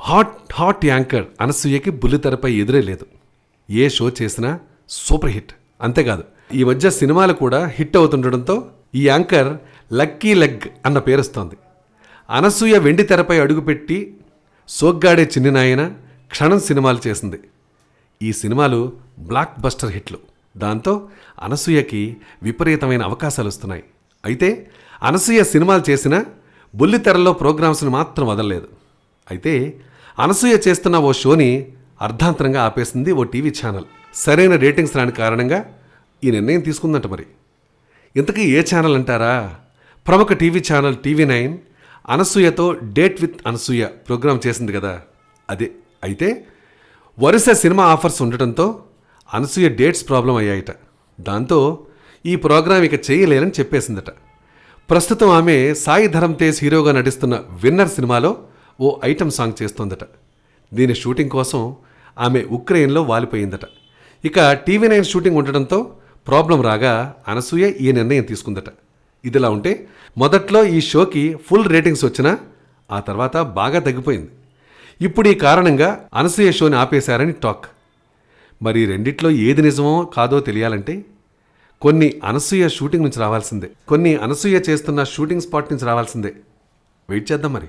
Hot hot anchor అనసూయకి బుల్లితెరపై ఎదురే లేదు. ఏ షో చేసినా సూపర్ హిట్. అంతేకాదు ఈ మధ్య సినిమాలు కూడా హిట్ అవుతుండడంతో ఈ యాంకర్ లక్కీ లెగ్ అన్న పేరుస్తోంది. అనసూయ వెండి తెరపై అడుగుపెట్టి సోగ్గాడే చిన్ని నాయన క్షణం సినిమాలు చేసింది. ఈ సినిమాలు బ్లాక్ బస్టర్ హిట్లు. దాంతో అనసూయకి విపరీతమైన అవకాశాలు వస్తున్నాయి అయితే అనసూయ సినిమాలు చేసిన బుల్లితెరలో ప్రోగ్రామ్స్ని మాత్రం వదలలేదు. అయితే అనసూయ చేస్తున్న ఓ షోని అర్ధాంతరంగా ఆపేసింది ఓ టీవీ ఛానల్. సరైన రేటింగ్స్ రాని కారణంగా ఈ నిర్ణయం తీసుకుందంట మరి. ఇంతకీ ఏ ఛానల్ అంటారా? ప్రముఖ టీవీ ఛానల్ టీవీ నైన్ అనసూయతో డేట్ విత్ అనసూయ ప్రోగ్రాం చేసింది కదా. అదే. అయితే వరుస సినిమా ఆఫర్స్ ఉండటంతో అనసూయ డేట్స్ ప్రాబ్లం అయ్యాయట. దాంతో ఈ ప్రోగ్రాం ఇక చేయలేనని చెప్పేసిందట. ప్రస్తుతం ఆమె సాయి ధరమ్ తేజ్ హీరోగా నటిస్తున్న విన్నర్ సినిమాలో ఓ ఐటమ్ సాంగ్ చేస్తోందట. దీని షూటింగ్ కోసం ఆమె ఉక్రెయిన్లో వాలిపోయిందట. ఇక టీవీ నైన్ షూటింగ్ ఉండటంతో ప్రాబ్లం రాగా అనసూయ ఈ నిర్ణయం తీసుకుందట. ఇదిలా ఉంటే మొదట్లో ఈ షోకి ఫుల్ రేటింగ్స్ వచ్చినా ఆ తర్వాత బాగా తగ్గిపోయింది. ఇప్పుడు ఈ కారణంగా అనసూయ షోని ఆపేశారని టాక్. మరి రెండిట్లో ఏది నిజమో కాదో తెలియాలంటే కొన్ని అనసూయ షూటింగ్ నుంచి రావాల్సిందే. కొన్ని అనసూయ చేస్తున్న షూటింగ్ స్పాట్ నుంచి రావాల్సిందే. వెయిట్ చేద్దాం మరి.